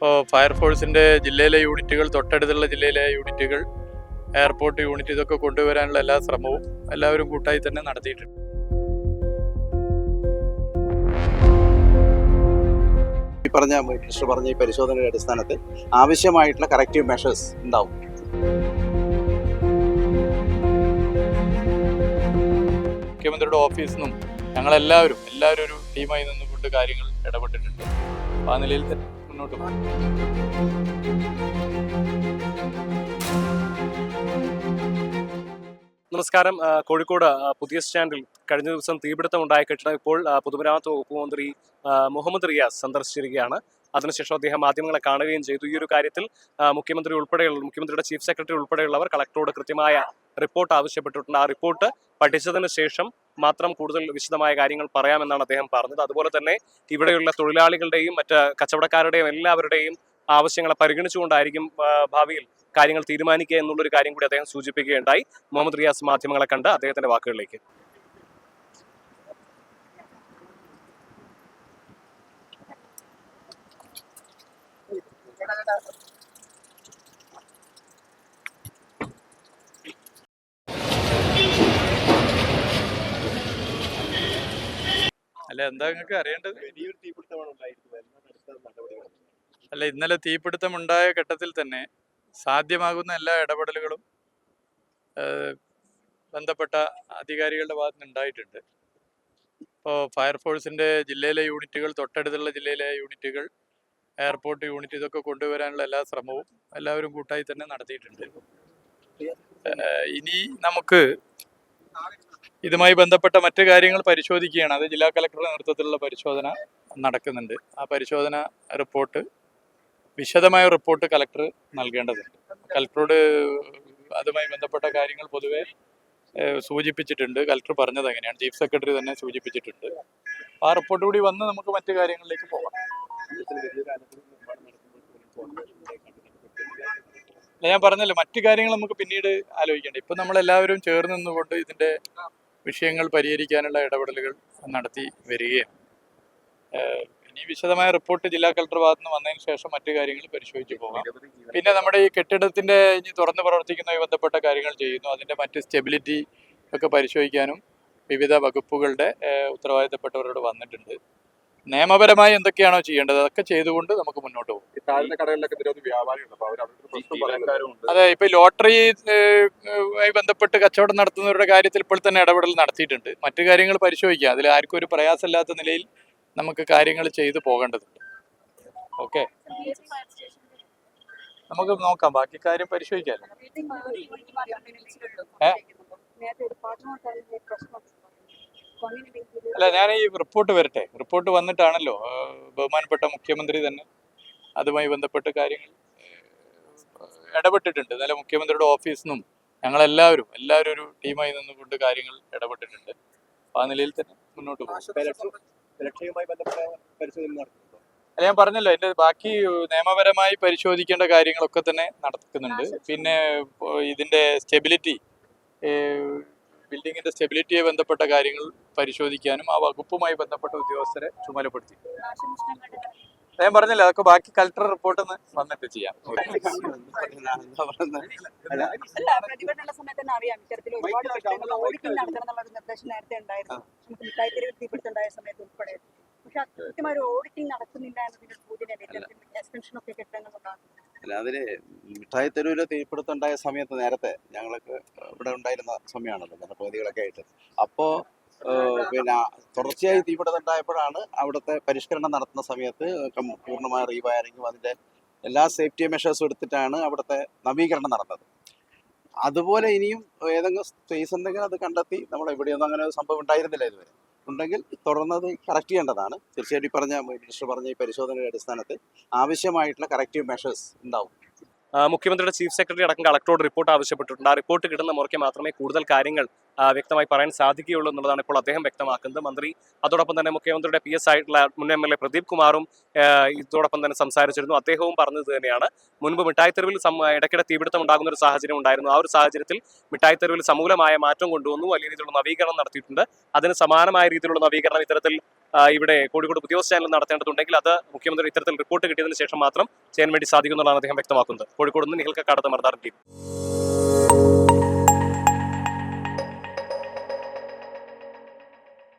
ഇപ്പോൾ ഫയർഫോഴ്സിന്റെ ജില്ലയിലെ യൂണിറ്റുകൾ തൊട്ടടുത്തുള്ള ജില്ലയിലെ യൂണിറ്റുകൾ എയർപോർട്ട് യൂണിറ്റ് ഇതൊക്കെ കൊണ്ടുവരാനുള്ള എല്ലാ ശ്രമവും എല്ലാവരും കൂട്ടായി തന്നെ നടത്തിയിട്ടുണ്ട്. ഈ പറഞ്ഞ മിനിസ്റ്റർ പറഞ്ഞ ഈ പരിശോധനയുടെ അടിസ്ഥാനത്തിൽ ആവശ്യമായിട്ടുള്ള കറക്റ്റീവ് മെഷേഴ്സ് ഉണ്ടാവും. മുഖ്യമന്ത്രിയുടെ ഓഫീസിൽ നിന്നും ഞങ്ങളെല്ലാവരും എല്ലാവരും ഒരു ടീമായി നിന്നുകൊണ്ട് കാര്യങ്ങൾ ഇടപെട്ടിട്ടുണ്ട്. ആ നിലയിൽ തന്നെ മുന്നോട്ട് പോകും നമസ്കാരം. കോഴിക്കോട് പുതിയ സ്റ്റാൻഡിൽ കഴിഞ്ഞ ദിവസം തീപിടുത്തം ഉണ്ടായ. കെട്ടിടം ഇപ്പോൾ പൊതുമരാമത്ത് വകുപ്പ് മന്ത്രി മുഹമ്മദ് റിയാസ് സന്ദർശിച്ചിരിക്കുകയാണ്. അതിനുശേഷം അദ്ദേഹം മാധ്യമങ്ങളെ കാണുകയും ചെയ്തു. ഈ ഒരു കാര്യത്തിൽ മുഖ്യമന്ത്രി ഉൾപ്പെടെയുള്ള മുഖ്യമന്ത്രിയുടെ ചീഫ് സെക്രട്ടറി ഉൾപ്പെടെയുള്ളവർ കളക്ടറോട് കൃത്യമായ റിപ്പോർട്ട് ആവശ്യപ്പെട്ടിട്ടുണ്ട്. ആ റിപ്പോർട്ട് പഠിച്ചതിന് ശേഷം മാത്രം കൂടുതൽ വിശദമായ കാര്യങ്ങൾ പറയാമെന്നാണ് അദ്ദേഹം പറഞ്ഞത്. അതുപോലെ തന്നെ ഇവിടെയുള്ള തൊഴിലാളികളുടെയും മറ്റ് കച്ചവടക്കാരുടെയും എല്ലാവരുടെയും ആവശ്യങ്ങളെ പരിഗണിച്ചുകൊണ്ടായിരിക്കും ഭാവിയിൽ കാര്യങ്ങൾ തീരുമാനിക്കുക എന്നുള്ളൊരു കാര്യം കൂടി അദ്ദേഹം സൂചിപ്പിക്കുകയുണ്ടായി. മുഹമ്മദ് റിയാസ് മാധ്യമങ്ങളെ കണ്ട് അദ്ദേഹത്തിന്റെ വാക്കുകളിലേക്ക്. അല്ല എന്താ നിങ്ങൾക്ക് അറിയേണ്ടത്? അല്ല ഇന്നലെ തീപിടുത്തം ഉണ്ടായ ഘട്ടത്തിൽ തന്നെ സാധ്യമാകുന്ന എല്ലാ ഇടപെടലുകളും ബന്ധപ്പെട്ട അധികാരികളുടെ ഭാഗത്ത് നിന്നുണ്ടായിട്ടുണ്ട് ഇപ്പോൾ ഫയർഫോഴ്സിന്റെ ജില്ലയിലെ യൂണിറ്റുകൾ തൊട്ടടുത്തുള്ള ജില്ലയിലെ യൂണിറ്റുകൾ എയർപോർട്ട് യൂണിറ്റ് ഇതൊക്കെ കൊണ്ടുവരാനുള്ള എല്ലാ ശ്രമവും എല്ലാവരും കൂട്ടായി തന്നെ നടത്തിയിട്ടുണ്ട്. ഇനി നമുക്ക് ഇതുമായി ബന്ധപ്പെട്ട മറ്റു കാര്യങ്ങൾ പരിശോധിക്കുകയാണ്. അത് ജില്ലാ കളക്ടറുടെ നേതൃത്വത്തിലുള്ള പരിശോധന നടക്കുന്നുണ്ട്. ആ പരിശോധന റിപ്പോർട്ട് വിശദമായ റിപ്പോർട്ട് കളക്ടർ നൽകേണ്ടതുണ്ട്. കളക്ടറോട് അതുമായി ബന്ധപ്പെട്ട കാര്യങ്ങൾ പൊതുവെ സൂചിപ്പിച്ചിട്ടുണ്ട്. കളക്ടർ പറഞ്ഞത് എങ്ങനെയാണ് ചീഫ് സെക്രട്ടറി തന്നെ സൂചിപ്പിച്ചിട്ടുണ്ട്. ആ റിപ്പോർട്ട് കൂടി വന്ന് നമുക്ക് മറ്റു കാര്യങ്ങളിലേക്ക് പോകാം. ഞാൻ പറഞ്ഞല്ലോ മറ്റു കാര്യങ്ങൾ നമുക്ക് പിന്നീട് ആലോചിക്കേണ്ട. ഇപ്പം നമ്മളെല്ലാവരും ചേർന്ന് നിന്നുകൊണ്ട് ഇതിന്റെ വിഷയങ്ങൾ പരിഹരിക്കാനുള്ള ഇടപെടലുകൾ നടത്തി വരികയാണ്. ഇനി വിശദമായ റിപ്പോർട്ട് ജില്ലാ കളക്ടർ ഭാഗത്ത് നിന്ന് വന്നതിന് ശേഷം മറ്റു കാര്യങ്ങൾ പരിശോധിച്ച് പോകാം. പിന്നെ നമ്മുടെ ഈ കെട്ടിടത്തിന്റെ ഇനി തുറന്ന് പ്രവർത്തിക്കുന്നതുമായി ബന്ധപ്പെട്ട കാര്യങ്ങൾ ചെയ്യുന്നു. അതിന്റെ മറ്റ് സ്റ്റെബിലിറ്റി ഒക്കെ പരിശോധിക്കാനും വിവിധ വകുപ്പുകളുടെ ഉത്തരവാദിത്തപ്പെട്ടവരോട് വന്നിട്ടുണ്ട്. നിയമപരമായി എന്തൊക്കെയാണോ ചെയ്യേണ്ടത്? അതൊക്കെ ചെയ്തുകൊണ്ട് നമുക്ക് മുന്നോട്ട് പോകും. അതെ ഇപ്പൊ ലോട്ടറി ആയി ബന്ധപ്പെട്ട് കച്ചവടം നടത്തുന്നവരുടെ കാര്യത്തിൽ ഇപ്പോൾ തന്നെ ഇടപെടൽ നടത്തിയിട്ടുണ്ട്. മറ്റു കാര്യങ്ങൾ പരിശോധിക്കുക അതിൽ ആർക്കും ഒരു പ്രയാസമില്ലാത്ത നിലയിൽ നമുക്ക് കാര്യങ്ങൾ ചെയ്തു പോകേണ്ടതുണ്ട്. ഓക്കെ. നമുക്ക് നോക്കാം. ബാക്കി കാര്യം പരിശോധിക്കാം. ഏ? അല്ല ഞാൻ ഈ റിപ്പോർട്ട് വരട്ടെ. റിപ്പോർട്ട് വന്നിട്ടാണല്ലോ ബഹുമാനപ്പെട്ട മുഖ്യമന്ത്രി തന്നെ അതുമായി ബന്ധപ്പെട്ട കാര്യങ്ങൾ ഇടപെട്ടിട്ടുണ്ട്. ഇന്നലെ മുഖ്യമന്ത്രിയുടെ ഓഫീസിൽ നിന്നും ഞങ്ങളെല്ലാവരും എല്ലാവരും ഒരു ടീമായി നിന്നുകൊണ്ട് കാര്യങ്ങൾ ഇടപെട്ടിട്ടുണ്ട്. ആ നിലയിൽ തന്നെ മുന്നോട്ട് പോകും. അല്ല ഞാൻ പറഞ്ഞല്ലോ എന്റെ ബാക്കി നിയമപരമായി പരിശോധിക്കേണ്ട കാര്യങ്ങളൊക്കെ തന്നെ നടക്കുന്നുണ്ട്. പിന്നെ ഇതിന്റെ സ്റ്റെബിലിറ്റി ബിൽഡിങ്ങിന്റെ സ്റ്റെബിലിറ്റിയെ ബന്ധപ്പെട്ട കാര്യങ്ങൾ പരിശോധിക്കാനും ആ വകുപ്പുമായി ബന്ധപ്പെട്ട ഉദ്യോഗസ്ഥരെ ചുമതലപ്പെടുത്തി. ഞാൻ പറഞ്ഞില്ല അതൊക്കെ ബാക്കി കളക്ടർ റിപ്പോർട്ട് വന്നിട്ട് ചെയ്യാം. പക്ഷെ കൃത്യമായ ഒരു ഓഡിറ്റിംഗ് നടക്കുന്നില്ല എന്നതിന്റെ ഇത്തരത്തിൽ എക്സ്റ്റൻഷൻ ഒക്കെ കെട്ടിടങ്ങൾ ഉണ്ടാകുന്നത് അല്ല അതിന് മിഠായി തെരുവിൽ തീപിടുത്തം സമയത്ത് നേരത്തെ ഞങ്ങൾക്ക് ഇവിടെ ഉണ്ടായിരുന്ന സമയമാണല്ലോ ജനപ്രതിനിധികളൊക്കെ ആയിട്ട്. അപ്പോൾ പിന്നെ തുടർച്ചയായി തീപിടുത്തം ഉണ്ടായപ്പോഴാണ് അവിടുത്തെ പരിഷ്കരണം നടത്തുന്ന സമയത്ത് പൂർണമായ റീവയറിങ്ങും അതിന്റെ എല്ലാ സേഫ്റ്റി മെഷേഴ്സും എടുത്തിട്ടാണ് അവിടുത്തെ നവീകരണം നടന്നത്. അതുപോലെ ഇനിയും ഏതെങ്കിലും സ്പേസ് ഉണ്ടെങ്കിൽ അത് കണ്ടെത്തി നമ്മൾ എവിടെയൊന്നും അങ്ങനെ ഒരു സംഭവം ഉണ്ടായിരുന്നില്ല ഇതുവരെ. ഉണ്ടെങ്കിൽ തുറന്നത് കറക്റ്റ് ചെയ്യേണ്ടതാണ്. തീർച്ചയായിട്ടും ഈ പറഞ്ഞ മിനിസ്റ്റർ പറഞ്ഞ ഈ പരിശോധനയുടെ അടിസ്ഥാനത്തിൽ ആവശ്യമായിട്ടുള്ള കറക്റ്റീവ് മെഷേഴ്സ് ഉണ്ടാവും. മുഖ്യമന്ത്രിയുടെ ചീഫ് സെക്രട്ടറി അടക്കം കളക്ടറോട് റിപ്പോർട്ട് ആവശ്യപ്പെട്ടിട്ടുണ്ട്. ആ റിപ്പോർട്ട് കിട്ടുന്ന മുറയ്ക്ക് മാത്രമേ കൂടുതൽ കാര്യങ്ങൾ വ്യക്തമായി പറയാൻ സാധിക്കുകയുള്ളൂ എന്നുള്ളതാണ് ഇപ്പോൾ അദ്ദേഹം വ്യക്തമാക്കുന്നത്. മന്ത്രി അതോടൊപ്പം തന്നെ മുഖ്യമന്ത്രിയുടെ പി എസ് ആയിട്ടുള്ള മുൻ എം എൽ എ പ്രദീപ് കുമാറും ഇതോടൊപ്പം തന്നെ സംസാരിച്ചിരുന്നു. അദ്ദേഹവും പറഞ്ഞത് തന്നെയാണ്. മുൻപ് മിഠായിത്തെരുവിൽ ഇടയ്ക്കിടെ തീപിടുത്തം ഉണ്ടാകുന്ന ഒരു സാഹചര്യം ഉണ്ടായിരുന്നു. ആ ഒരു സാഹചര്യത്തിൽ മിഠായിത്തെരുവിൽ സമൂലമായ മാറ്റം കൊണ്ടുവന്നു. വലിയ രീതിയിലുള്ള നവീകരണം നടത്തിയിട്ടുണ്ട്. അതിന് സമാനമായ രീതിയിലുള്ള നവീകരണം ഇത്തരത്തിൽ ഇവിടെ കോഴിക്കോട് പുതിയ ചാനൽ നടത്തേണ്ടതുണ്ടെങ്കിൽ അത് മുഖ്യമന്ത്രി ഇത്തരത്തിൽ റിപ്പോർട്ട് കിട്ടിയതിനു ശേഷം മാത്രം ചെയ്യാൻ വേണ്ടി സാധിക്കുന്നുള്ളതാണ് അദ്ദേഹം വ്യക്തമാക്കുന്നത്. കോഴിക്കോട് നിന്ന് നിങ്ങൾക്ക് കടത്ത മർദാർ ടീം.